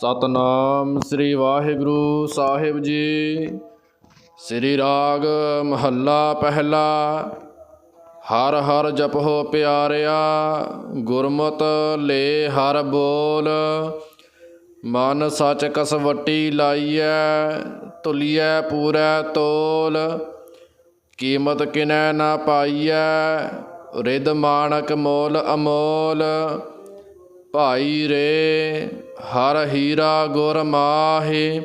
ਸਤਨਾਮ ਸ੍ਰੀ ਵਾਹਿਗੁਰੂ ਸਾਹਿਬ ਜੀ। ਸ੍ਰੀ ਰਾਗ ਮਹੱਲਾ ਪਹਿਲਾ। ਹਰ ਹਰ ਜਪੋ ਪਿਆਰਿਆ, ਗੁਰਮਤ ਲੈ ਹਰ ਬੋਲ। ਮਨ ਸਚ ਕਸਵੱਟੀ ਲਾਈਐ, ਤੁਲੀਐ ਪੂਰੈ ਤੋਲ। ਕੀਮਤ ਕਿਨੈ ਨਾ ਪਾਈਐ ਰਿਦ ਮਾਣਕ ਮੋਲ ਅਮੋਲ। ਭਾਈ ਰੇ, ਹਰ ਹੀਰਾ ਗੁਰ ਮਾਹੇ,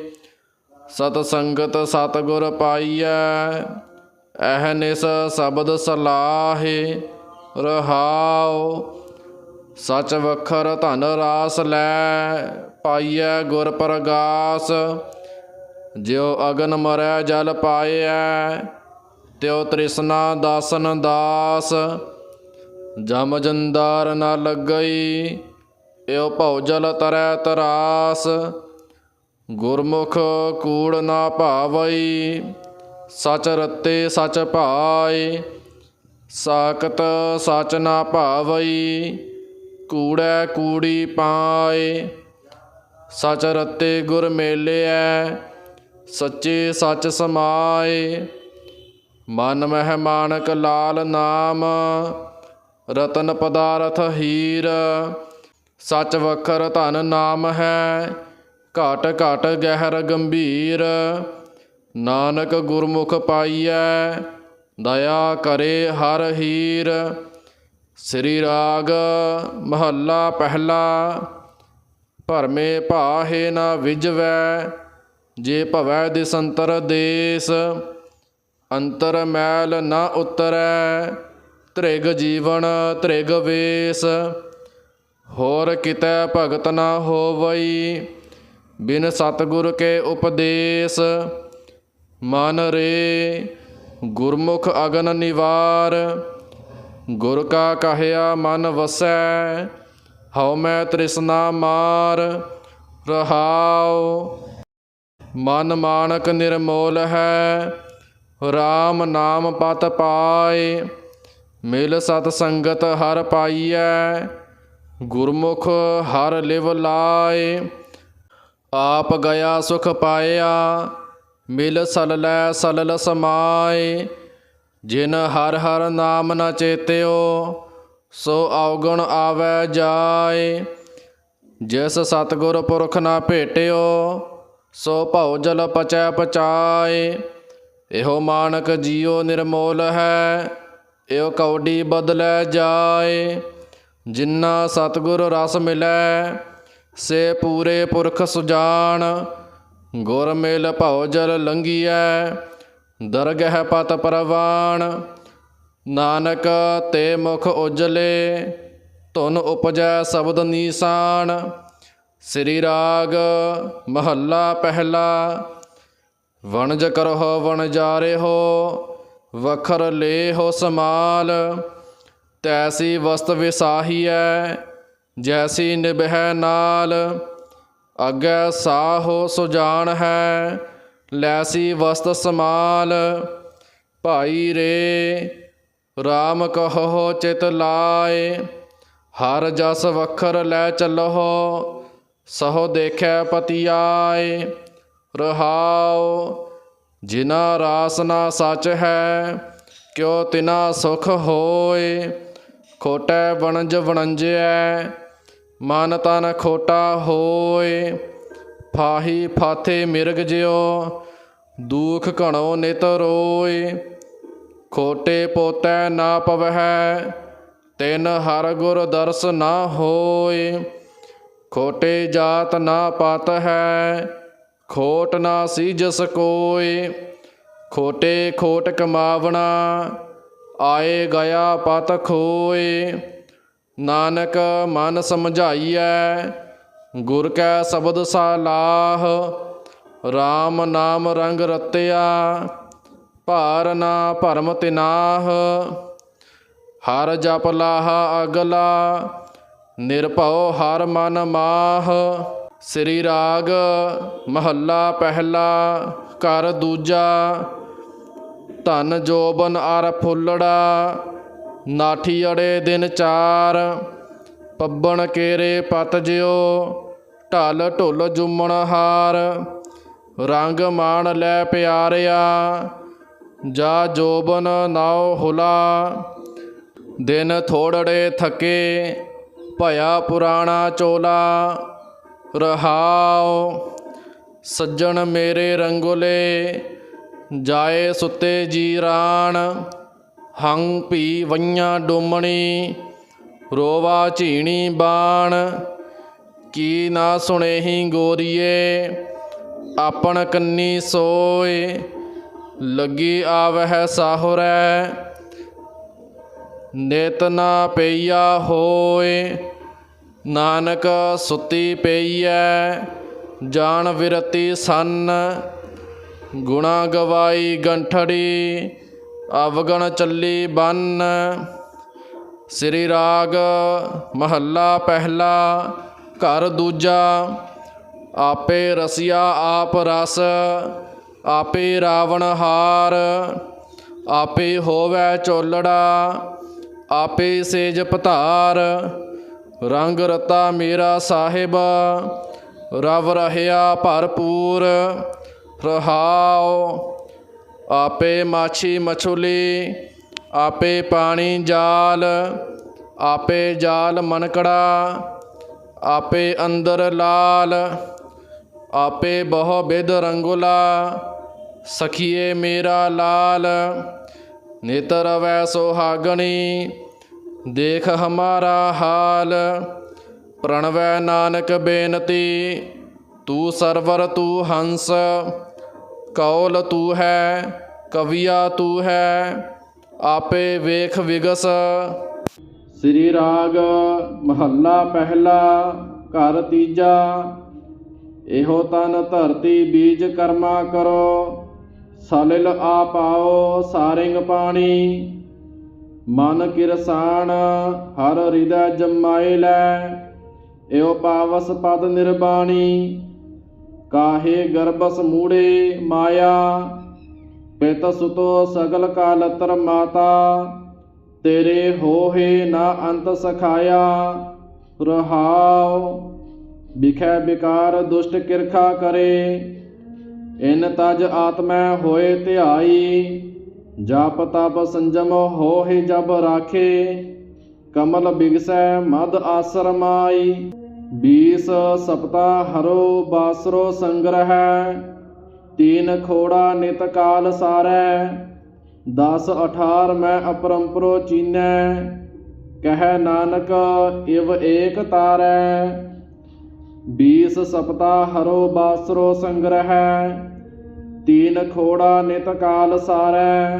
ਸਤ ਸੰਗਤ ਸਤ ਗੁਰ ਪਾਈਐ ਅਹਨਿਸ ਸ਼ਬਦ ਸਲਾਹੇ, ਰਹਾਉ, ਸਚ ਵਖਰ ਧਨ ਰਾਸ ਲੈ, ਪਾਈਐ ਗੁਰ ਪ੍ਰਗਾਸ, ਜਿਉ ਅਗਨ ਮਰੈ ਜਲ ਪਾਈਐ ਤਿਉ ਤ੍ਰਿਸ਼ਨਾ ਦਾਸਨ ਦਾਸ, ਜਮ ਜੰਦਾਰ ਨਾ ਲੱਗਈ ਇਉ ਭਉ ਜਲ ਤਰੈ ਤਰਾਸ, ਗੁਰਮੁਖ ਕੂੜ ਨਾ ਭਾਵਈ, ਸਚ ਰਤੇ ਸਚ ਭਾਏ ਸਾਕਤ ਸਚ ਨਾ ਭਾਵਈ, ਕੂੜੈ ਕੂੜੀ ਪਾਏ ਸਚ ਰਤੇ ਗੁਰ ਮੇਲਿਐ, ਸੱਚੇ ਸੱਚ ਸਮਾਏ ਮਨ ਮਹਿ ਮਾਣਕ ਲਾਲ ਨਾਮ, ਰਤਨ ਪਦਾਰਥ ਹੀਰ ਸੱਚ ਵਖਰ ਧਨ ਨਾਮ ਹੈ, ਘਟ ਘਟ ਗਹਿਰ ਗੰਭੀਰ। ਨਾਨਕ ਗੁਰਮੁਖ ਪਾਈਐ, ਦਇਆ ਕਰੇ ਹਰ ਹੀਰ। ਸ੍ਰੀ ਰਾਗ ਮਹੱਲਾ ਪਹਿਲਾ, ਭਰਮੇ ਭਾਹੇ ਨਾ ਵਿਜਵੈ, ਜੇ ਭਵੈ ਦਿਸੰਤਰ ਦੇਸ। ਅੰਤਰ ਮੈਲ ਨਾ ਉਤਰੈ, ਤ੍ਰਿਗ ਜੀਵਨ ਤ੍ਰਿਗ ਵੇਸ। ਹੋਰ ਕਿਤੈ ਭਗਤ ਨਾ ਹੋਵਈ? ਬਿਨ ਸਤਿਗੁਰ ਕੇ ਉਪਦੇਸ ਮਨ ਰੇ। ਗੁਰਮੁਖ ਅਗਨ ਨਿਵਾਰ, ਗੁਰ ਕਾ ਕਹਿਆ ਮਨ ਵਸੈ, ਹਉ ਮੈਂ ਤ੍ਰਿਸ਼ਨਾ ਮਾਰ, ਰਹਾਉ। ਮਨ ਮਾਨਕ ਨਿਰਮੋਲ ਹੈ RAM ਨਾਮ ਪਤ ਪਾਏ। ਮਿਲ ਸਤ ਸੰਗਤ ਹਰ ਪਾਈਐ ਗੁਰਮੁਖ ਹਰ ਲਿਵ ਲਾਏ, ਆਪ ਗਿਆ ਸੁਖ ਪਾਇਆ, ਮਿਲ ਸਲਲੈ ਸਲਲ ਸਮਾਏ। ਜਿਨ ਹਰ ਹਰ ਨਾਮ ਨ ਚੇਤਿਓ, ਸੋ ਔਗਣ ਆਵੈ ਜਾਏ। ਜਿਸ ਸਤਿਗੁਰ ਪੁਰਖ ਨਾ ਭੇਟਿਓ, ਸੋ ਭਉ ਜਲ ਪਚੈ ਪਚਾਏ। ਇਹੋ ਮਾਨਕ ਜੀਉ ਨਿਰਮੋਲ ਹੈ, ਇਹੋ ਕੌਡੀ ਬਦਲੈ ਜਾਏ। ਜਿਨ੍ਹਾਂ ਸਤਿਗੁਰ ਰਸ ਮਿਲੈ, ਸੇ ਪੂਰੇ ਪੁਰਖ ਸੁਜਾਨ। ਗੁਰ ਮਿਲ ਭਉ ਜਲ ਲੰਘੀਐ, ਦਰਗਹਿ ਪਤ ਪਰਵਾਨ। ਨਾਨਕ ਤੇ ਮੁਖ ਉਜਲੇ, ਧੁਨ ਉਪਜੈ ਸ਼ਬਦ ਨੀਸਾਨ। ਸ੍ਰੀ ਰਾਗ ਮਹੱਲਾ ਪਹਿਲਾ, ਵਣਜ ਕਰਹੁ ਵਣਜਾਰੇ ਹੋ ਵਖਰ ਹੋ ਸਮਾਲ। ਤੈਸੀ ਵਸਤ ਵਿਸਾਹੀਐ, ਜੈਸੀ ਨਿਭੈ ਨਾਲ। ਅੱਗੇ ਸਾਹੋ ਸੁਜਾਨ ਹੈ ਲੈਸੀ ਵਸਤ ਸਮਾਲ। ਭਾਈ ਰੇ RAM ਕਹੋ ਚਿਤ ਲਾਏ। ਹਰ ਜਸ ਵਖਰ ਲੈ ਚੱਲੋ ਸਹੋ ਦੇਖੈ ਪਤੀ ਆਏ ਰਹਾਉ ਜਿਨਾ ਰਾਸ ਨਾ ਸਚ ਹੈ ਕਿਉ ਤਿਨਾ ਸੁਖ ਹੋਏ। ਖੋਟੈ ਵਣਜ ਵਣੰਜਿਐ, ਮਨ ਤਨ ਖੋਟਾ ਹੋਏ ਫਾਹੀ ਫਾਥੇ ਮਿਰਗ ਜਿਉ, ਦੁਖ ਘਣੋ ਨਿਤ ਰੋਏ ਖੋਟੇ ਪੋਤੈ ਨਾ ਪਵਹਿ, ਤਿਨ ਹਰ ਗੁਰ ਦਰਸ ਨਾ ਹੋਏ ਖੋਟੇ ਜਾਤ ਨਾ ਪਤ ਹੈ ਖੋਟ ਨਾ ਸੀ ਜਸ ਕੋਏ ਖੋਟੇ ਖੋਟ ਕਮਾਵਣਾ ਆਏ ਗਿਆ ਪਤ ਖੋਏ ਨਾਨਕ ਮਨ ਸਮਝਾਈਐ, ਗੁਰ ਕੈ ਸ਼ਬਦ ਸਾਲਾਹ RAM ਨਾਮ ਰੰਗ ਰਤਿਆ, ਭਾਰ ਨਾ ਭਰਮ ਤਿਨਾਹ। ਹਰ ਜਪ ਲਾਹ ਅਗਲਾ, ਨਿਰਭਉ ਹਰ ਮਨ ਮਾਹ। ਸ੍ਰੀ ਰਾਗ ਮਹੱਲਾ ਪਹਿਲਾ ਕਰ ਦੂਜਾ ਧਨ ਜੋਬਨ ਅਰ ਫੁੱਲੜਾ, ਨਾਠੀ ਅੜੇ ਦਿਨ ਚਾਰ, ਪੱਬਣ ਕੇਰੇ ਪਤ ਜਿਉ, ਢਲ ਢੁੱਲ ਜੁਮਣ ਹਾਰ, ਰੰਗ ਮਾਣ ਲੈ ਪਿਆਰਿਆ, ਜਾ ਜੋਬਨ ਨਾਉ ਹੁਲਾ, ਦਿਨ ਥੋੜੜੇ ਥਕੇ, ਭਇਆ ਪੁਰਾਣਾ ਚੋਲਾ, ਰਹਾਉ, ਸੱਜਣ ਮੇਰੇ ਰੰਗੋਲੇ ਜਾਏ ਸੁੱਤੇ ਜੀਰਾਨ ਹੰਗ ਭੀ ਵਈਆਂ ਡੋਮਣੀ, ਰੋਵਾ ਝੀਣੀ ਬਾਣ। ਕੀ ਨਾ ਸੁਣੇਹੀ ਗੋਰੀਏ, ਆਪਣ ਕੰਨੀ ਸੋਏ। ਲੱਗੀ ਆਵਹਿ ਸਾਹੁਰੈ, ਨਿਤ ਨਾ ਪਈਆ ਹੋਏ। ਨਾਨਕ ਸੁੱਤੀ ਪਈਐ, ਜਾਣ ਵਿਰਤੀ ਸੰਨ। ਗੁਣਾ ਗਵਾਈ ਗੰਠੜੀ, ਅਵਗਣ ਚੱਲੀ ਬੰਨ। ਸ੍ਰੀ ਰਾਗ ਮਹੱਲਾ ਪਹਿਲਾ, ਘਰ ਦੂਜਾ, ਆਪੇ ਰਸਿਆ ਆਪ ਰਸ, ਆਪੇ ਰਾਵਣ ਹਾਰ। ਆਪੇ ਹੋਵੈ ਚੋਲੜਾ, ਆਪੇ ਸੇਜ ਪਤਾਰ ਰੰਗ ਰਤਾ ਮੇਰਾ ਸਾਹਿਬ, ਰਵ ਰਹਿਆ ਭਰਪੂਰ। ਰਹਾਉ, ਆਪੇ ਮਾਛੀ ਮਛੁਲੀ, ਆਪੇ ਪਾਣੀ ਜਾਲ, ਆਪੇ ਜਾਲ ਮਨਕੜਾ, ਆਪੇ ਅੰਦਰ ਲਾਲ, ਆਪੇ ਬਹੁ ਬਿਦ ਰੰਗੁਲਾ, ਸਖੀਏ ਮੇਰਾ ਲਾਲ, ਨੇਤਰ ਵੈ ਸੁਹਾਗਣੀ, ਦੇਖ ਹਮਾਰਾ ਹਾਲ ਪ੍ਰਣਵੈ ਨਾਨਕ ਬੇਨਤੀ, ਤੂੰ ਸਰਵਰ, ਤੂੰ ਹੰਸ ਕੌਲ ਤੂੰ ਹੈ, ਕਵੀਆ ਤੂੰ ਹੈ, ਆਪੇ ਵੇਖ ਵਿਗਸ। ਸ੍ਰੀ ਰਾਗ ਮਹੱਲਾ ਪਹਿਲਾ, ਘਰ ਤੀਜਾ, ਇਹੋ ਤਨ ਧਰਤੀ ਬੀਜ ਕਰਮਾ ਕਰੋ, ਸਲਿਲ ਆ ਪਾਓ ਸਾਰਿੰਗ ਪਾਣੀ। ਮਨ ਕਿਰਸਾਨ, ਹਰ ਹਿਰਦੈ ਜਮਾਏ ਲੈ ਏਉ ਪਾਵਸ ਪਦ ਨਿਰਬਾਣੀ। ਕਾਹੇ ਗਰਬਸ ਮੂੜੇ ਮਾਇਆ ਪਿਤ ਸੁਤੋ ਸਗਲ ਕਾਲਤਰ ਮਾਤਾ, ਤੇਰੇ ਹੋਏ ਨਾ ਅੰਤ ਸਖਾਇਆ, ਰਹਾਉ ਬਿਖੈ ਵਿਕਾਰ ਦੁਸ਼ਟ ਕਿਰਖਾ ਕਰੇ, ਇਨ ਤਜ ਆਤਮੈ ਹੋਏ ਧਿਆਈ, ਜਪ ਤਪ ਸੰਜਮ ਹੋਏ ਜਬ ਰਾਖੇ, ਕਮਲ ਬਿਗਸੈ ਮਦ ਆਸਰਮਾਈ। ਬੀਸ ਸਪਤਾ ਹਰੋ ਬਾਸਰੋ ਸੰਗ੍ਰਹਿ, ਤੀਨ ਖੋੜਾ ਨਿਤ ਕਾਲ ਸਾਰੈ 10 18 ਮੈਂ ਅਪਰੰਪਰੋ ਚੀਨੈ, ਕਹਿ ਨਾਨਕ ਇਵ ਏਕ ਤਾਰੈ। 20 ਸਪਤਾ ਹਰੋ ਬਾਸਰੋ ਸੰਗ੍ਰਹਿ, ਤੀਨ ਖੋੜਾ ਨਿਤ ਕਾਲ ਸਾਰੈ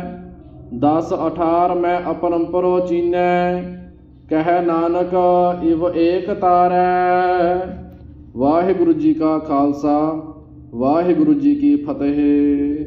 10 18 ਮੈਂ ਅਪਰੰਪਰੋ ਚੀਨੈ ਕਹਿ ਨਾਨਕ ਇਵ ਏਕ ਤਾਰੈ। ਵਾਹਿਗੁਰੂ ਜੀ ਕਾ ਖਾਲਸਾ ਵਾਹਿਗੁਰੂ ਜੀ ਕੀ ਫਤਿਹ।